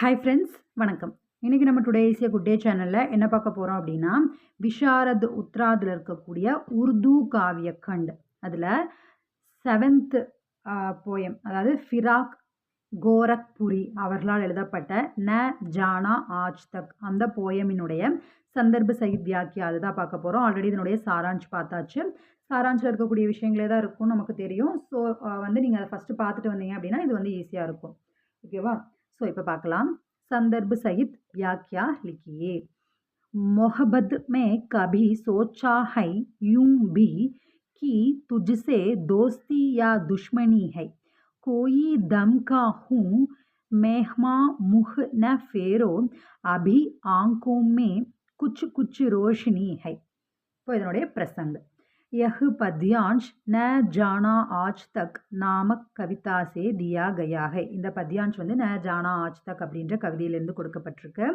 Hi friends வணக்கம். இன்றைக்கி நம்ம டுடே ஈஸியாக குட் டே சேனலில் என்ன பார்க்க போகிறோம் அப்படின்னா விஷாரத் உத்ராதில் இருக்கக்கூடிய உருது காவிய கண்ட். அதில் செவன்த்து போயம் அதாவது ஃபிராக் கோரக்புரி அவர்களால் எழுதப்பட்ட ந ஜானா ஆஜ் தக் அந்த போயமினுடைய சந்தர்ப்ப சகித் வியாக்கியா அதுதான் பார்க்க போகிறோம் ஆல்ரெடி இதனுடைய சாராஞ்ச் பார்த்தாச்சு. சாராஞ்சில் இருக்கக்கூடிய விஷயங்களே தான் இருக்கும் நமக்கு தெரியும். ஸோ வந்து நீங்கள் அதை ஃபஸ்ட்டு பார்த்துட்டு வந்தீங்க அப்படின்னா இது வந்து ஈஸியாக இருக்கும். ஓகேவா ஸோ இப்போ பார்க்கலாம் संदर्भ सहित व्याख्या लिखिए मोहब्बत में कभी सोचा है यूं भी कि तुझसे दोस्ती या दुश्मनी है कोई दम का हूँ मेहमा मुख न फेरो अभी आंखों में कुछ कुछ रोशनी है இப்போ இதனுடைய பிரசங்க यह पद्यांश न जाना आज तक நாமக் கவிதா சே தியா கயா ஹை இந்த பத்யான்ஷ் வந்து ந ஜானா ஆஜ் தக் அப்படின்ற கவிதையிலிருந்து கொடுக்கப்பட்டிருக்கு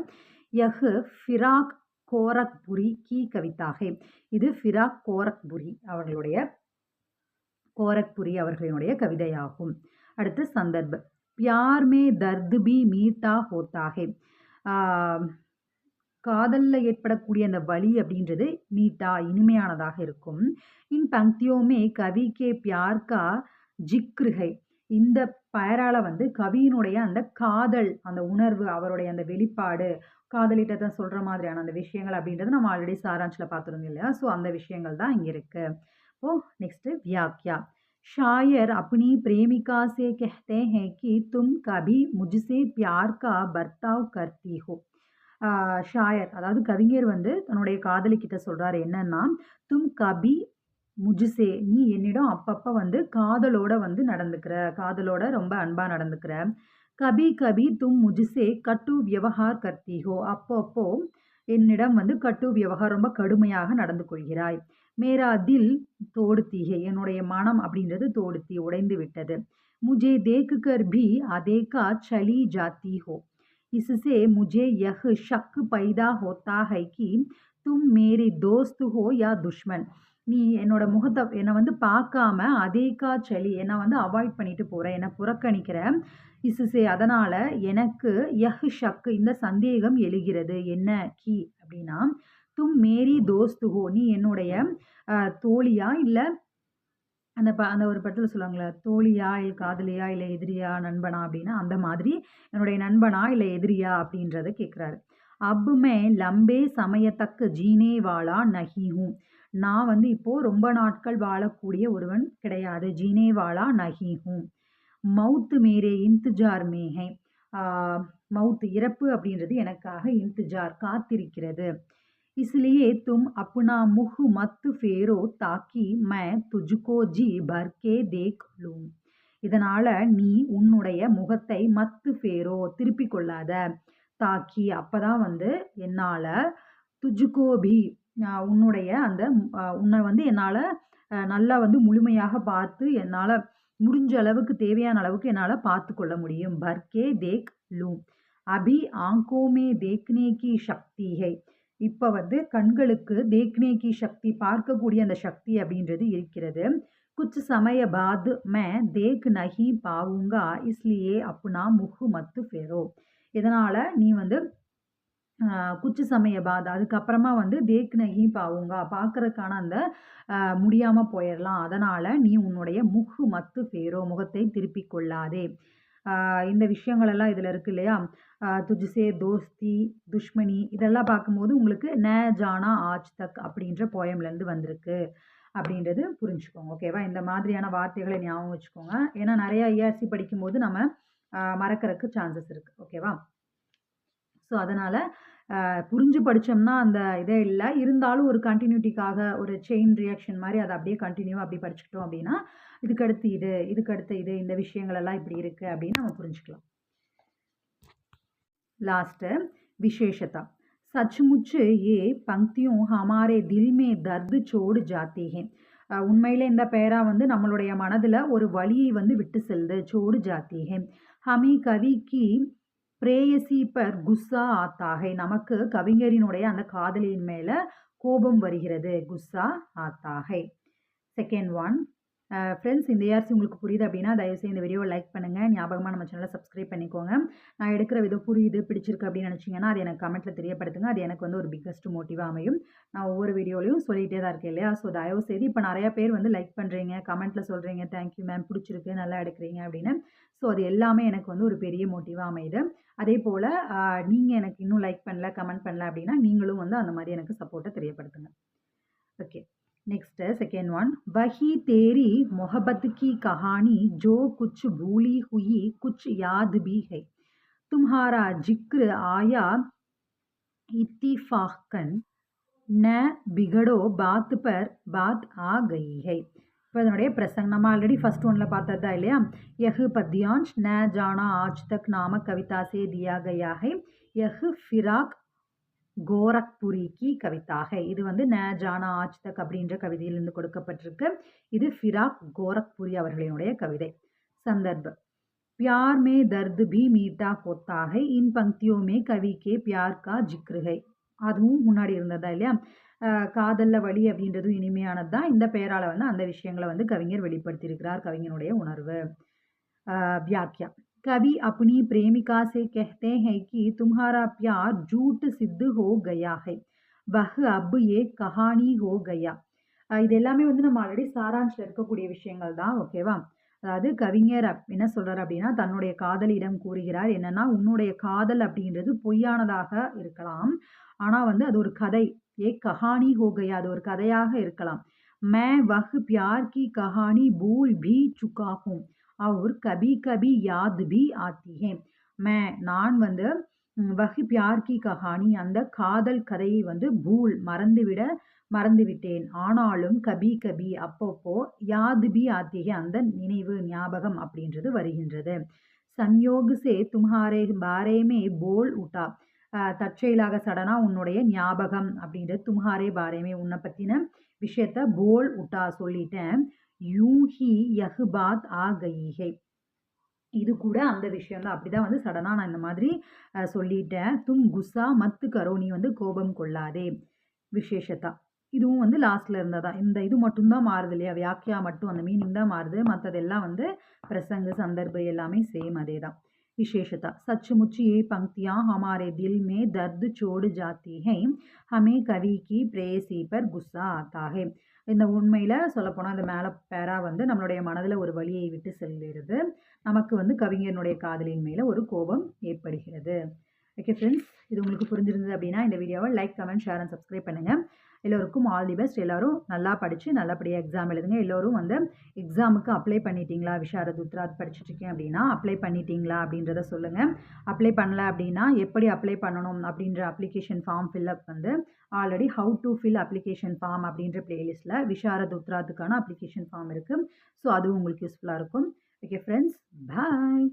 யஹ் ஃபிராக் கோரக்புரி கி கவிதா ஹை இது ஃபிராக் கோரக்புரி அவர்களுடைய கோரக்புரி அவர்களினுடைய கவிதையாகும் அடுத்து சந்தர்ப் பியார் மே தர்து பி மீட்டா ஹோத்தா ஹை காதலில் ஏற்படக்கூடிய அந்த வலி அப்படின்றது மீட்டா இனிமையானதாக இருக்கும் இன் பங்கியோமே கவி கே பியார்கா ஜிக்ருகை இந்த பெயரால் வந்து கவியினுடைய அந்த காதல் அந்த உணர்வு அவருடைய அந்த வெளிப்பாடு காதலிட்ட தான் சொல்கிற மாதிரியான அந்த விஷயங்கள் அப்படின்றது நம்ம ஆல்ரெடி சாராஞ்சில் பார்த்துருந்தோம் இல்லையா ஸோ அந்த விஷயங்கள் தான் இங்கே இருக்குது ஓ நெக்ஸ்ட்டு வியாக்கியா शायर अपनी प्रेमिका से कहते हैं कि तुम कभी मुझसे प्यार का बर्ताव करती हो ஷாயர். அதாவது கவிஞர் வந்து தன்னுடைய காதலிக்கிட்ட சொல்கிறார் என்னன்னா தும் கபி முஜிசே நீ என்னிடம் அப்பப்போ வந்து காதலோட வந்து நடந்துக்கிற காதலோட ரொம்ப அன்பாக நடந்துக்கிற. கபி கபி தும் முஜிசே கட்டு வியவஹார் கர்த்திஹோ. அப்பப்போ என்னிடம் வந்து கட்டு வியவகார் ரொம்ப கடுமையாக நடந்து கொள்கிறாய். மேரா தில் தோடுத்தீகை என்னுடைய மனம் அப்படின்றது தோடுத்தி உடைந்து விட்டது. முஜே தேக்கு கர் பி அதேகா சலி ஜாத்தி ஹோ इससे मुझे यह शक पैदा होता है कि तुम मेरे दोस्त हो या दुश्मन நீ என்னோட முகத்தை என்னை வந்து பார்க்காம அதேக்கா சளி என்னை வந்து அவாய்ட் பண்ணிட்டு போகிற என்னை புறக்கணிக்கிற இசுசே அதனால் எனக்கு யஹ் ஷக்கு இந்த சந்தேகம் எழுகிறது என்ன கி அப்படின்னா தும் மேரி தோஸ்து ஹோ நீ என்னுடைய தோழியா இல்லை அந்த ப அந்த ஒரு படத்தில் சொல்லுவாங்களே தோழியா இல்லை காதலியா இல்லை எதிரியா நண்பனா அப்படின்னா அந்த மாதிரி என்னுடைய நண்பனா இல்லை எதிரியா அப்படின்றத கேட்குறாரு அப்புமே லம்பே சமயத்தக்க ஜீனே வாழா நஹிஹும் நான் வந்து இப்போது ரொம்ப நாட்கள் வாழக்கூடிய ஒருவன் கிடையாது. ஜீனே வாழா நஹிஹும் மவுத்து மேரே இன்த்துஜார் மேஹை. மவுத்து இறப்பு அப்படின்றது எனக்காக இன்த்துஜார் காத்திருக்கிறது. इसलिए तुम अपना मुख मत फेरो ताकि मैं तुझको जी भर के देख लूँ இதனால் நீ உன்னுடைய முகத்தை மத்து ஃபேரோ திருப்பி கொள்ளாத தாக்கி அப்போ தான் வந்து என்னால் துஜுகோபி உன்னுடைய அந்த உன்னை வந்து என்னால் நல்லா வந்து முழுமையாக பார்த்து என்னால் முடிஞ்ச அளவுக்கு தேவையான அளவுக்கு என்னால் பார்த்து கொள்ள முடியும் பர்கே தேக் லூ அபி ஆங்கோமே தேக்னே கி சக்தி ஹை இப்போ வந்து கண்களுக்கு தேக்னேகி சக்தி பார்க்கக்கூடிய அந்த சக்தி அப்படின்றது இருக்கிறது. குச்சு சமய பாது மே தேக் நஹி பாவுங்கா இஸ்லியே அப்புனா முகு மத்து ஃபெரோ. இதனால் நீ வந்து குச்சு சமய பாத் அதுக்கப்புறமா வந்து தேக் நகி பாவுங்கா பார்க்குறதுக்கான அந்த முடியாமல் போயிடலாம் அதனால் நீ உன்னுடைய முகு மத்து ஃபேரோ முகத்தை திருப்பி கொள்ளாதே. இந்த விஷயங்களெல்லாம் இதில் இருக்குது இல்லையா? துஜ்சே தோஸ்தி துஷ்மணி இதெல்லாம் பார்க்கும்போது உங்களுக்கு ந ஜானா ஆஜ் தக் அப்படின்ற போயம்லேருந்து வந்திருக்கு அப்படின்றது புரிஞ்சுக்கோங்க. ஓகேவா இந்த மாதிரியான வார்த்தைகளை ஞாபகம் வச்சுக்கோங்க. ஏன்னா நிறையா ஐஆர்சி படிக்கும்போது நம்ம மறக்கிறதுக்கு சான்சஸ் இருக்குது ஓகேவா ஸோ அதனால் புரிஞ்சு படித்தோம்னா அந்த இதே இல்லை. இருந்தாலும் ஒரு கண்டினியூட்டிக்காக ஒரு செயின் ரியாக்ஷன் மாதிரி அதை அப்படியே கண்டினியூ அப்படி படிச்சுக்கிட்டோம் அப்படின்னா இதுக்கடுத்து இது இதுக்கடுத்து இது இந்த விஷயங்கள் எல்லாம் இப்படி இருக்குது அப்படின்னு நம்ம புரிஞ்சுக்கலாம். लास्ट विशेषता सचमुच ये पंक्तियों हमारे दिल में दर्द छोड़ जाती हैं உண்மையில் இந்த பேரா வந்து நம்மளுடைய மனதில் ஒரு வழியை வந்து விட்டு செல்லுது சோடு ஜாத்தி ஹே ஹமி கவிக்கு பிரேயசி பர் குஸ்ஸா ஆத்தாகை நமக்கு கவிஞரினுடைய அந்த காதலியின் மேலே கோபம் வருகிறது குஸ்ஸா ஆத்தாகை செகண்ட் ஒன் ஃப்ரெண்ட்ஸ் இந்த இயர்ஸ் உங்களுக்கு புரியுது அப்படின்னா தயவுசெய்து இந்த வீடியோவை லைக் பண்ணுங்கள் ஞாபகமாக நம்ம சேனலை சப்ஸ்கிரைப் பண்ணிக்கோங்க. நான் எடுக்கிற விதம் புரியுது பிடிச்சிருக்கு அப்படின்னு நினச்சிங்கன்னா அது எனக்கு கமெண்ட்டில் தெரியப்படுத்துங்க. அது எனக்கு வந்து ஒரு பிக்கஸ்ட் மோட்டிவாக அமையும். நான் ஒவ்வொரு வீடியோலையும் சொல்லிகிட்டே தான் இருக்கேன் இல்லையா? ஸோ தயவுசெய்து இப்போ நிறையா பேர் வந்து லைக் பண்ணுறீங்க கமெண்ட்டில் சொல்கிறீங்க தேங்க்யூ மேம் பிடிச்சிருக்கு நல்லா எடுக்கிறீங்க அப்படின்னு. ஸோ அது எல்லாமே எனக்கு வந்து ஒரு பெரிய மோட்டிவாக அமையுது. அதே போல் நீங்கள் எனக்கு இன்னும் லைக் பண்ணல கமெண்ட் பண்ணல அப்படின்னா நீங்களும் வந்து அந்த மாதிரி எனக்கு சப்போர்ட்டை தெரியப்படுத்துங்க. ஓகே नेक्स्ट है सेकेंड वन वही तेरी मोहब्बत की कहानी जो कुछ भूली हुई कुछ याद भी है तुम्हारा जिक्र आया इत्तिफाकन न बिगड़ो बात पर बात आ गई है இப்போ அதனுடைய பிரசங் நம்ம ஆல்ரெடி ஃபர்ஸ்ட் ஒன்ல பார்த்தது தான் இல்லையா यह पद्यांश न जाना आज तक नामक कविता से दिया गया है यह फिराक கோரக்புரி கி கவிதாக இது வந்து ந ஜானா ஆஜ் தக் அப்படின்ற கவிதையிலிருந்து கொடுக்கப்பட்டிருக்கு இது ஃபிராக் கோரக்புரி அவர்களினுடைய கவிதை சந்தர்ப் प्यार में दर्द भी मीठा होता है इन पंक्तियों में कवि के प्यार का जिक्र है அதுவும் முன்னாடி இருந்ததா இல்லையா காதல்ல வழி அப்படின்றது இனிமையானது தான் இந்த பெயரால் வந்து அந்த விஷயங்களை வந்து கவிஞர் வெளிப்படுத்தியிருக்கிறார் கவிஞனுடைய உணர்வு வியாக்கியா कवि अपनी प्रेमिका से कहते हैं कि तुम्हारा प्यार झूठ सिद्ध हो गया है वह अब ये कहानी हो गया இது எல்லாமே வந்து நம்ம ஆல்ரெடி சாராஞ்சில் இருக்கக்கூடிய விஷயங்கள் தான் ஓகேவா அதாவது கவிஞர் என்ன சொல்கிறார் அப்படின்னா தன்னுடைய காதலிடம் கூறுகிறார் என்னன்னா உன்னுடைய காதல் அப்படின்றது பொய்யானதாக இருக்கலாம் ஆனால் வந்து அது ஒரு கதை ஏ கஹானி ஹோகையா அது ஒரு கதையாக இருக்கலாம் மே வஹ் பியார் கி கஹானி பூல் பி சுக்காகும் और कभी कभी याद भी आती है मैं நான் வந்து வஹி பியார் கி கஹானி அந்த காதல் கதையை வந்து பூல் மறந்துவிட மறந்துவிட்டேன் ஆனாலும் கபி கபி அப்பப்போ யாது பி ஆத்திகே அந்த நினைவு ஞாபகம் அப்படின்றது வருகின்றது சன்யோக் சே தும்ஹாரே பாரேமே போல் உட்டா தற்செயலாக சடனா உன்னுடைய ஞாபகம் அப்படின்றது தும்ஹாரே பாரேமே உன்னை பற்றின விஷயத்த போல் உட்டா சொல்லிட்டேன் யூ ஹி யஹ் பாத் ஆ கயிஹை இது கூட அந்த விஷயம் தான் அப்படி தான் வந்து சடனாக நான் இந்த மாதிரி சொல்லிட்டேன் தும் குஸ்ஸா மத்து கரோ நீ வந்து கோபம் கொள்ளாதே விசேஷத்தா இதுவும் வந்து லாஸ்ட்டில் இருந்ததா இந்த இது மட்டும்தான் மாறுது இல்லையா வியாக்கியா மட்டும் அந்த மீனிங் தான் மாறுது மற்றதெல்லாம் வந்து பிரசங்கு சந்தர்ப்ப எல்லாமே சேம் அதே தான் विशेषता सचमुच ये पंक्तियाँ हमारे दिल में दर्द छोड़ जाती हैं हमें कवि की प्रेयसी पर गुस्सा आता है இந்த உண்மையில் சொல்லப்போனால் இந்த மேலே பேரா வந்து நம்மளுடைய மனதில் ஒரு வழியை விட்டு செல்கிறது. நமக்கு வந்து கவிஞனுடைய காதலின் மேலே ஒரு கோபம் ஏற்படுகிறது. ஓகே ஃப்ரெண்ட்ஸ் இது உங்களுக்கு புரிஞ்சிருந்தது அப்படின்னா இந்த வீடியோவை like comment share and subscribe பண்ணுங்கள் எல்லோருக்கும் ஆல் தி பெஸ்ட் எல்லோரும் நல்லா படித்து நல்லபடியாக எக்ஸாம் எழுதுங்க. எல்லோரும் வந்து எக்ஸாமுக்கு அப்ளை பண்ணிட்டீங்களா? விஷாரத் உத்ராத் படிச்சுட்ருக்கேன் அப்படின்னா அப்ளை பண்ணிட்டீங்களா? அப்படின்றத சொல்லுங்கள் அப்ளை பண்ணல அப்படின்னா எப்படி அப்ளை பண்ணணும்? அப்படின்ற அப்ளிகேஷன் ஃபார்ம் ஃபில்அப் வந்து already how to fill application form அப்படின்ற பிளேலிஸ்ட்டில் விஷாரத் உத்ராத்துக்கான அப்ளிகேஷன் ஃபார்ம் இருக்குது ஸோ அதுவும் உங்களுக்கு யூஸ்ஃபுல்லாக இருக்கும். Okay friends bye